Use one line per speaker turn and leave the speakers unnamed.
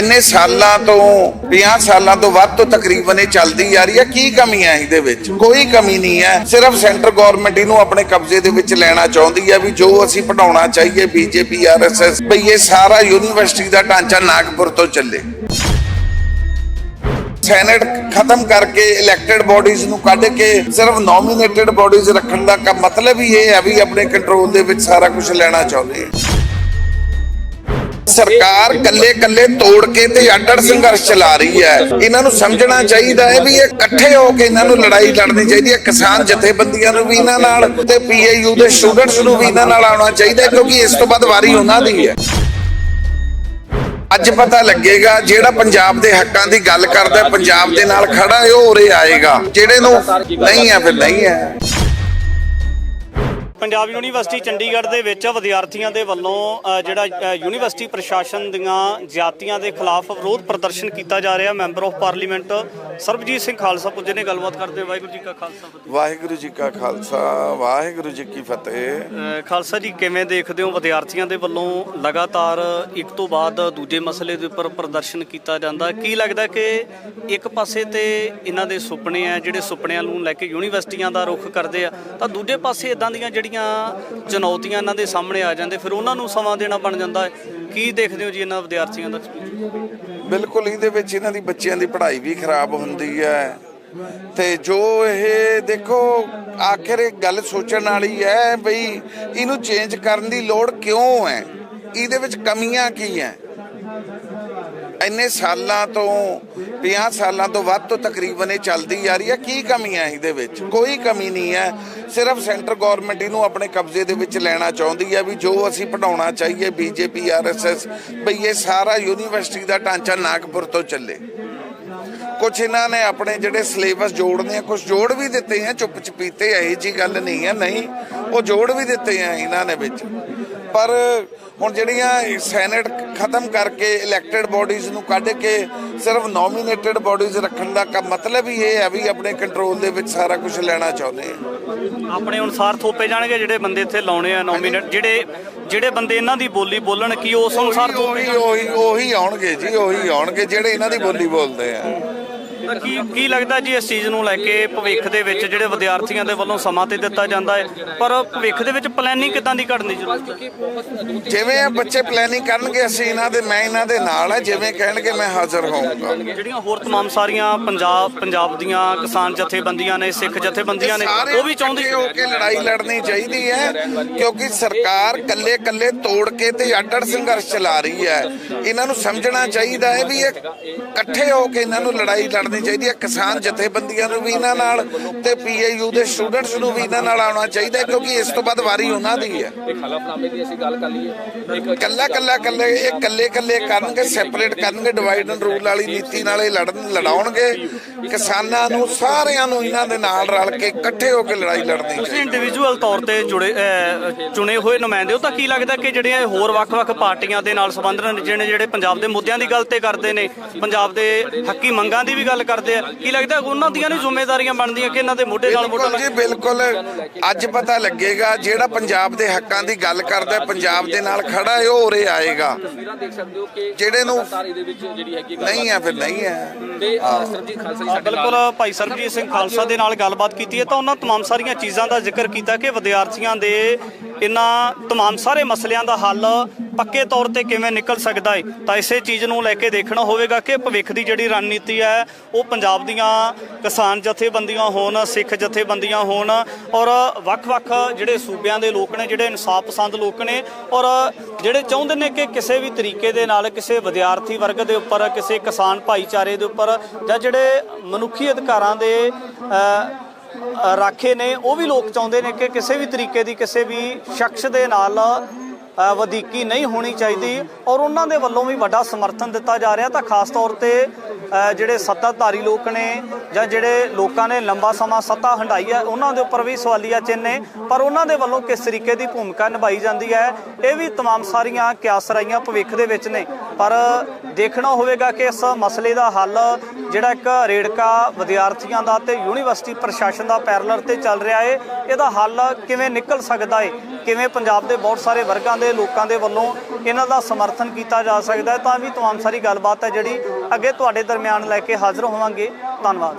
ਇੰਨੇ ਸਾਲਾਂ ਤੋਂ 50 ਸਾਲਾਂ ਤੋਂ ਵੱਧ ਤੋਂ ਤਕਰੀਬਨ ਇਹ ਚੱਲਦੀ ਆ ਰਹੀ ਹੈ। ਕੀ ਕਮੀਆਂ ਇਹਦੇ ਵਿੱਚ? ਕੋਈ ਕਮੀ ਨਹੀਂ ਹੈ। ਸਿਰਫ ਸੈਂਟਰ ਗਵਰਨਮੈਂਟ ਇਹਨੂੰ ਆਪਣੇ ਕਬਜ਼ੇ ਦੇ ਵਿੱਚ ਲੈਣਾ ਚਾਹੁੰਦੀ ਹੈ ਵੀ ਜੋ ਅਸੀਂ ਪੜਾਉਣਾ ਚਾਹੀਏ, ਬੀਜੇਪੀ ਆਰਐਸਐਸ ਬਈ ਇਹ ਸਾਰਾ ਯੂਨੀਵਰਸਿਟੀ ਦਾ ਢਾਂਚਾ ਨਾਗਪੁਰ ਤੋਂ ਚੱਲੇ। ਸੈਨੇਟ ਖਤਮ ਕਰਕੇ ਇਲੈਕਟਿਡ ਬਾਡੀਜ਼ ਨੂੰ ਕੱਢ ਕੇ ਸਿਰਫ ਨੋਮੀਨੇਟਡ ਬਾਡੀਜ਼ ਰੱਖਣ ਦਾ ਮਤਲਬ ਹੀ ਇਹ ਹੈ ਵੀ ਆਪਣੇ ਕੰਟਰੋਲ ਦੇ ਵਿੱਚ ਸਾਰਾ ਕੁਝ ਲੈਣਾ ਚਾਹੁੰਦੇ ਆ। ਸਰਕਾਰ ਕੱਲੇ ਕੱਲੇ ਤੋੜ ਕੇ ਤੇ ਅੱਡੜ ਸੰਘਰਸ਼ ਚਲਾ ਰਹੀ ਹੈ। ਇਹਨਾਂ ਨੂੰ ਸਮਝਣਾ ਚਾਹੀਦਾ ਹੈ ਵੀ ਇਹ ਇਕੱਠੇ ਹੋ ਕੇ ਇਹਨਾਂ ਨੂੰ ਲੜਾਈ ਲੜਨੀ ਚਾਹੀਦੀ ਹੈ। ਕਿਸਾਨ ਜਥੇਬੰਦੀਆਂ ਨੂੰ ਵੀ ਇਹਨਾਂ ਨਾਲ ਤੇ ਪੀਏਯੂ ਦੇ ਸਟੂਡੈਂਟਸ ਨੂੰ ਵੀ ਇਹਨਾਂ ਨਾਲ ਆਉਣਾ ਚਾਹੀਦਾ ਕਿਉਂਕਿ ਇਸ ਤੋਂ ਬਾਅਦ ਵਾਰੀ ਉਹਨਾਂ ਦੀ ਹੈ। ਅੱਜ ਪਤਾ ਲੱਗੇਗਾ ਜਿਹੜਾ ਪੰਜਾਬ ਦੇ ਹੱਕਾਂ ਦੀ ਗੱਲ ਕਰਦਾ ਪੰਜਾਬ ਦੇ ਨਾਲ ਖੜਾ ਹੈ, ਉਹ ਉਰੇ ਆਏਗਾ। ਜਿਹੜੇ ਨੂੰ ਨਹੀਂ ਹੈ, ਫਿਰ ਨਹੀਂ ਹੈ।
ਪੰਜਾਬ ਯੂਨੀਵਰਸਿਟੀ ਚੰਡੀਗੜ੍ਹ ਦੇ ਵਿੱਚ ਵਿਦਿਆਰਥੀਆਂ ਦੇ ਵੱਲੋਂ ਜਿਹੜਾ ਯੂਨੀਵਰਸਿਟੀ ਪ੍ਰਸ਼ਾਸਨ ਦੀਆਂ ਜ਼ਿਆਦਤੀਆਂ ਦੇ ਖਿਲਾਫ ਵਿਰੋਧ ਪ੍ਰਦਰਸ਼ਨ ਕੀਤਾ ਜਾ ਰਿਹਾ member of parliament Sarabjit Singh Khalsa ਪੁੱਜੇ ਨੇ ਗੱਲਬਾਤ ਕਰਦੇ ਵਾਹਿਗੁਰੂ ਜੀ ਕਾ ਖਾਲਸਾ
ਵਾਹਿਗੁਰੂ ਜੀ ਕਾ ਖਾਲਸਾ ਵਾਹਿਗੁਰੂ ਜੀ ਕੀ ਫਤਿਹ।
ਖਾਲਸਾ ਜੀ ਕਿਵੇਂ ਦੇਖਦੇ ਹੋ ਵਿਦਿਆਰਥੀਆਂ ਦੇ ਵੱਲੋਂ ਲਗਾਤਾਰ ਇੱਕ ਤੋਂ ਬਾਅਦ ਦੂਜੇ ਮਸਲੇ ਦੇ ਉੱਪਰ ਪ੍ਰਦਰਸ਼ਨ ਕੀਤਾ ਜਾਂਦਾ? ਕੀ ਲੱਗਦਾ ਕਿ ਇੱਕ ਪਾਸੇ ਤੇ ਇਹਨਾਂ ਦੇ ਸੁਪਨੇ ਆ ਜਿਹੜੇ ਸੁਪਨਿਆਂ ਨੂੰ ਲੈ ਕੇ ਯੂਨੀਵਰਸਿਟੀਆਂ ਦਾ ਰੁਖ ਕਰਦੇ ਆ ਤਾਂ ਦੂਜੇ ਪਾਸੇ ਇਦਾਂ ਦੀਆਂ ਜਿਹੜੀਆਂ ਚੁਣੌਤੀਆਂ ਇਹਨਾਂ ਦੇ ਸਾਹਮਣੇ ਆ ਜਾਂਦੇ, ਫਿਰ ਉਹਨਾਂ ਨੂੰ ਸਮਾਂ ਦੇਣਾ ਬਣ ਜਾਂਦਾ ਹੈ। ਕੀ ਦੇਖਦੇ ਹੋ ਜੀ ਇਹਨਾਂ ਵਿਦਿਆਰਥੀਆਂ ਦਾ?
ਬਿਲਕੁਲ, ਇਹਦੇ ਵਿੱਚ ਇਹਨਾਂ ਦੀ ਬੱਚਿਆਂ ਦੀ ਪੜ੍ਹਾਈ ਵੀ ਖਰਾਬ ਹੁੰਦੀ ਹੈ। ਤੇ ਜੋ ਇਹ ਦੇਖੋ, ਆਖਿਰ ਇਹ ਗੱਲ ਸੋਚਣ ਵਾਲੀ ਹੈ ਬਈ, ਇਹਨੂੰ ਚੇਂਜ ਕਰਨ ਦੀ ਲੋੜ ਕਿਉਂ ਹੈ? ਇਹਦੇ ਵਿੱਚ ਕਮੀਆਂ ਕੀ ਹੈ? ਇੰਨੇ ਸਾਲਾਂ ਤੋਂ 50 ਸਾਲਾਂ ਤੋਂ ਵੱਧ ਤੋਂ ਤਕਰੀਬਨ ਇਹ ਚੱਲਦੀ ਆ ਰਹੀ ਹੈ। ਕੀ ਕਮੀ ਹੈ ਇਹਦੇ ਵਿੱਚ? ਕੋਈ ਕਮੀ ਨਹੀਂ ਹੈ। ਸਿਰਫ ਸੈਂਟਰ ਗਵਰਨਮੈਂਟ ਇਹਨੂੰ ਆਪਣੇ ਕਬਜ਼ੇ ਦੇ ਵਿੱਚ ਲੈਣਾ ਚਾਹੁੰਦੀ ਹੈ ਵੀ ਜੋ ਅਸੀਂ ਪੜਾਉਣਾ ਚਾਹੀਏ, ਬੀਜੇਪੀ ਆਰਐਸਐਸ ਬਈ ਇਹ ਸਾਰਾ ਯੂਨੀਵਰਸਿਟੀ ਦਾ ਢਾਂਚਾ ਨਾਗਪੁਰ ਤੋਂ ਚੱਲੇ। ਕੁਝ ਇਹਨਾਂ ਨੇ ਆਪਣੇ ਜਿਹੜੇ ਸਿਲੇਬਸ ਜੋੜਨੇ ਆ ਕੁਝ ਜੋੜ ਵੀ ਦਿੱਤੇ ਆ ਚੁੱਪ ਚਪੀਤੇ ਇਹੀ ਜੀ ਗੱਲ ਨਹੀਂ ਹੈ। ਨਹੀਂ, ਉਹ ਜੋੜ ਵੀ ਦਿੱਤੇ ਆ ਇਹਨਾਂ ਨੇ ਵਿੱਚ। ਪਰ ਹੁਣ ਜਿਹੜੀਆਂ ਸੈਨੇਟ ਖਤਮ ਕਰਕੇ ਇਲੈਕਟਿਡ ਬਾਡੀਜ਼ ਨੂੰ ਕੱਢ ਕੇ ਸਿਰਫ ਨੋਮੀਨੇਟਿਡ ਬਾਡੀਜ਼ ਰੱਖਣ ਦਾ ਕ- ਮਤਲਬ ਹੀ ਇਹ ਹੈ ਵੀ ਆਪਣੇ ਕੰਟਰੋਲ ਦੇ ਵਿੱਚ ਸਾਰਾ ਕੁਝ ਲੈਣਾ ਚਾਹੁੰਦੇ ਆ।
ਆਪਣੇ ਅਨੁਸਾਰ ਥੋਪੇ ਜਾਣਗੇ ਜਿਹੜੇ ਬੰਦੇ ਇੱਥੇ ਲਾਉਣੇ ਆ ਨੋਮੀਨੇਟ ਜਿਹੜੇ ਜਿਹੜੇ ਬੰਦੇ ਇਹਨਾਂ ਦੀ ਬੋਲੀ ਬੋਲਣ ਕੀ ਉਸ ਅਨੁਸਾਰ ਥੋਪੇ
ਉਹੀ ਉਹੀ ਉਹੀ ਆਉਣਗੇ ਜੀ ਉਹੀ ਆਉਣਗੇ ਜਿਹੜੇ ਇਹਨਾਂ ਦੀ ਬੋਲੀ ਬੋਲਦੇ ਆ।
ਤਾਂ ਕੀ ਕੀ ਲੱਗਦਾ ਜੀ ਇਸ ਚੀਜ਼ ਨੂੰ ਲੈ ਕੇ ਭਵਿੱਖ ਦੇ ਵਿੱਚ ਜਿਹੜੇ ਵਿਦਿਆਰਥੀਆਂ ਦੇ ਵੱਲੋਂ ਸਮਾਂ ਤੇ ਦਿੱਤਾ ਜਾਂਦਾ ਹੈ? ਪਰ ਭਵਿੱਖ ਦੇ ਵਿੱਚ ਪਲੈਨਿੰਗ ਕਿਦਾਂ ਦੀ ਘੜਨੀ ਜ਼ਰੂਰੀ ਹੈ?
ਜਿਵੇਂ ਇਹ ਬੱਚੇ ਪਲੈਨਿੰਗ ਕਰਨਗੇ ਅਸੀਂ ਇਹਨਾਂ ਦੇ ਮੈਂ ਇਹਨਾਂ ਦੇ ਨਾਲ ਆ ਜਿਵੇਂ ਕਹਿਣਗੇ ਮੈਂ ਹਾਜ਼ਰ ਹੋਊਂਗਾ।
ਜਿਹੜੀਆਂ ਹੋਰ ਤਮਾਮ ਸਾਰੀਆਂ ਪੰਜਾਬ ਪੰਜਾਬ ਦੀਆਂ ਕਿਸਾਨ ਜਥੇਬੰਦੀਆਂ ਨੇ ਸਿੱਖ ਜਥੇਬੰਦੀਆਂ ਨੇ ਉਹ ਵੀ ਚਾਹੁੰਦੇ
ਹੋ ਕੇ ਲੜਾਈ ਲੜਨੀ ਚਾਹੀਦੀ ਹੈ ਕਿਉਂਕਿ ਸਰਕਾਰ ਕੱਲੇ ਕੱਲੇ ਤੋੜ ਕੇ ਤੇ ਅੱਡੜ ਸੰਘਰਸ਼ ਚਲਾ ਰਹੀ ਹੈ। ਇਹਨਾਂ ਨੂੰ ਸਮਝਣਾ ਚਾਹੀਦਾ ਹੈ ਵੀ ਇਹ ਇਕੱਠੇ ਹੋ ਕੇ ਇਹਨਾਂ ਨੂੰ ਲੜਾਈ ਲੜਨੀ ਚਾਹੀਦੀ ਹੈ। ਕਿਸਾਨ ਜਥੇਬੰਦੀਆਂ ਨੂੰ ਵੀ ਇਹਨਾਂ ਨਾਲ ਤੇ ਪੀਏਯੂ ਦੇ ਸਟੂਡੈਂਟਸ ਨੂੰ ਵੀ ਇਹਨਾਂ ਨਾਲ ਆਉਣਾ ਚਾਹੀਦਾ ਕਿਉਂਕਿ ਇਸ ਤੋਂ ਬਾਅਦ ਵਾਰੀ ਉਹਨਾਂ ਦੀ ਹੈ।
ਇੱਕ ਹਲਫਨਾਮੇ ਦੀ ਅਸੀਂ ਗੱਲ ਕਰ ਲਈਏ। ਇੱਕ
ਕੱਲਾ ਕੱਲਾ ਕੱਲੇ ਇਹ ਕੱਲੇ ਕੱਲੇ ਕਰਨਗੇ ਸੈਪਰੇਟ ਕਰਨਗੇ ਡਿਵਾਈਡ ਐਂਡ ਰੂਲ ਵਾਲੀ ਨੀਤੀ ਨਾਲ ਇਹ ਲੜਨ ਲੜਾਉਣਗੇ। ਕਿਸਾਨਾਂ ਨੂੰ ਸਾਰਿਆਂ ਨੂੰ ਇਹਨਾਂ ਦੇ ਨਾਲ ਰਲ ਕੇ ਇਕੱਠੇ ਹੋ ਕੇ ਲੜਾਈ ਲੜਨੀ
ਤੁਸੀਂ ਇੰਡੀਵਿਜੂਅਲ ਤੌਰ ਤੇ ਜੁੜੇ ਚੁਣੇ ਹੋਏ ਨੁਮਾਇੰਦੇ ਹੋ ਤਾਂ ਕੀ ਲੱਗਦਾ ਕਿ ਜਿਹੜੀਆਂ ਹੋਰ ਵੱਖ-ਵੱਖ ਪਾਰਟੀਆਂ ਦੇ ਨਾਲ ਸੰਬੰਧ ਨੇ ਜਿਹੜੇ ਜਿਹੜੇ ਪੰਜਾਬ ਦੇ ਮੁੱਦਿਆਂ ਦੀ ਗੱਲ ਤੇ ਕਰਦੇ ਨੇ ਪੰਜਾਬ ਦੇ ਹੱਕੀ ਮੰਗਾਂ ਦੀ ਵੀ ਗੱਲ ਕਰਦੇ ਆ ਕੀ ਲੱਗਦਾ ਉਹਨਾਂ ਦੀਆਂ ਵੀ ਜ਼ਿੰਮੇਵਾਰੀਆਂ ਬਣਦੀਆਂ ਕਿ ਇਹਨਾਂ ਦੇ ਮੋਢੇ ਨਾਲ ਮੋਢਾ
ਬਿਲਕੁਲ ਜੀ ਬਿਲਕੁਲ ਅੱਜ ਪਤਾ ਲੱਗੇਗਾ ਜਿਹੜਾ ਪੰਜਾਬ ਦੇ ਹੱਕਾਂ ਦੀ ਗੱਲ ਕਰਦਾ ਹੈ, ਪੰਜਾਬ ਦੇ ਨਾਲ ਖੜਾ ਹੈ ਉਹ ਉਰੇ ਆਏਗਾ
ਤਸਵੀਰਾਂ ਦੇਖ ਸਕਦੇ ਹੋ ਕਿ
ਜਿਹੜੇ ਨੂੰ
ਤਾਰੀ ਦੇ ਵਿੱਚ ਜਿਹੜੀ ਹੈਗੀ
ਨਹੀਂ ਹੈ ਫਿਰ ਨਹੀਂ ਹੈ
ਤੇ ਅ, ਸਰਬਜੀਤ ਖਾਲਸਾ ਜੀ ਸਾਡੇ ਨਾਲ
ਬਿਲਕੁਲ ਭਾਈ ਸਰਬਜੀਤ ਸਿੰਘ ਖਾਲਸਾ ਦੇ ਨਾਲ ਗੱਲਬਾਤ ਕੀਤੀ ਹੈ ਤਾਂ ਉਹਨਾਂ तमाम ਸਾਰੀਆਂ ਚੀਜ਼ਾਂ ਦਾ ਜ਼ਿਕਰ ਕੀਤਾ ਕਿ ਵਿਦਿਆਰਥੀਆਂ ਦੇ ਇਹਨਾਂ तमाम ਸਾਰੇ ਮਸਲਿਆਂ ਦਾ ਹੱਲ ਪੱਕੇ ਤੌਰ ਤੇ ਕਿਵੇਂ ਨਿਕਲ ਸਕਦਾ ਹੈ ਤਾਂ ਇਸੇ ਚੀਜ਼ ਨੂੰ ਲੈ ਕੇ ਦੇਖਣਾ ਹੋਵੇਗਾ ਕਿ ਭਵਿੱਖ ਦੀ ਜਿਹੜੀ ਰਣਨੀਤੀ ਹੈ, ਉਹ ਪੰਜਾਬ ਦੀਆਂ ਕਿਸਾਨ ਜਥੇਬੰਦੀਆਂ ਹੋਣ, ਸਿੱਖ ਜਥੇਬੰਦੀਆਂ ਹੋਣ ਔਰ ਵੱਖ-ਵੱਖ ਜਿਹੜੇ ਸੂਬਿਆਂ ਦੇ ਲੋਕ ਨੇ, ਜਿਹੜੇ ਇਨਸਾਫ ਪਸੰਦ ਲੋਕ ਨੇ ਔਰ ਜਿਹੜੇ ਚਾਹੁੰਦੇ ਨੇ ਕਿ ਕਿਸੇ ਵੀ ਤਰੀਕੇ ਦੇ ਨਾਲ ਕਿਸੇ ਵਿਦਿਆਰਥੀ ਵਰਗ ਦੇ ਉੱਪਰ, ਕਿਸੇ ਕਿਸਾਨ ਭਾਈਚਾਰੇ ਦੇ ਉੱਪਰ ਜਾਂ ਜਿਹੜੇ ਮਨੁੱਖੀ ਅਧਿਕਾਰਾਂ ਦੇ ਰਾਖੇ ਨੇ, ਉਹ ਵੀ ਲੋਕ ਚਾਹੁੰਦੇ ਨੇ ਕਿ ਕਿਸੇ ਵੀ ਤਰੀਕੇ ਦੀ ਕਿਸੇ ਵੀ ਸ਼ਖਸ ਦੇ ਨਾਲ ਵਧੀਕੀ ਨਹੀਂ ਹੋਣੀ ਚਾਹੀਦੀ ਔਰ ਉਹਨਾਂ ਦੇ ਵੱਲੋਂ ਵੀ ਵੱਡਾ ਸਮਰਥਨ ਦਿੱਤਾ ਜਾ ਰਿਹਾ ਤਾਂ ਖਾਸ ਤੌਰ ਤੇ ਅ, ਜਿਹੜੇ ਸੱਤਾਧਾਰੀ ਲੋਕ ਨੇ ਜਾਂ ਜਿਹੜੇ ਲੋਕਾਂ ਨੇ ਲੰਬਾ ਸਮਾਂ ਸੱਤਾ ਹੰਡਾਈ ਹੈ ਉਹਨਾਂ ਦੇ ਉੱਪਰ ਵੀ ਸਵਾਲੀਆ ਚਿੰਨ੍ਹ ਨੇ ਪਰ ਉਹਨਾਂ ਦੇ ਵੱਲੋਂ ਕਿਸ ਤਰੀਕੇ ਦੀ ਭੂਮਿਕਾ ਨਿਭਾਈ ਜਾਂਦੀ ਹੈ ਇਹ ਵੀ तमाम ਸਾਰੀਆਂ ਕਿਆਸਰਾਈਆਂ ਭਵਿੱਖ ਦੇ ਵਿੱਚ ਨੇ ਪਰ ਦੇਖਣਾ ਹੋਵੇਗਾ ਕਿ ਇਸ ਮਸਲੇ ਦਾ ਹੱਲ ਜਿਹੜਾ ਇੱਕ ਰੇੜਕਾ ਵਿਦਿਆਰਥੀਆਂ ਦਾ ਤੇ ਯੂਨੀਵਰਸਿਟੀ ਪ੍ਰਸ਼ਾਸਨ ਦਾ ਪੈਰਲਰ ਤੇ ਚੱਲ ਰਿਹਾ ਹੈ ਇਹਦਾ ਹੱਲ ਕਿਵੇਂ ਨਿਕਲ ਸਕਦਾ ਹੈ ਕਿਵੇਂ ਪੰਜਾਬ ਦੇ ਬਹੁਤ ਸਾਰੇ ਵਰਗਾਂ ਦੇ ਲੋਕਾਂ ਦੇ ਵੱਲੋਂ ਇਹਨਾਂ ਦਾ ਸਮਰਥਨ ਕੀਤਾ ਜਾ ਸਕਦਾ ਹੈ, ਤਾਂ ਵੀ ਤਮਾਮ ਸਾਰੀ ਗੱਲਬਾਤ ਹੈ ਜਿਹੜੀ ਅੱਗੇ ਤੁਹਾਡੇ ਦਰਮਿਆਨ ਲੈ ਕੇ ਹਾਜ਼ਰ ਹੋਵਾਂਗੇ। ਧੰਨਵਾਦ।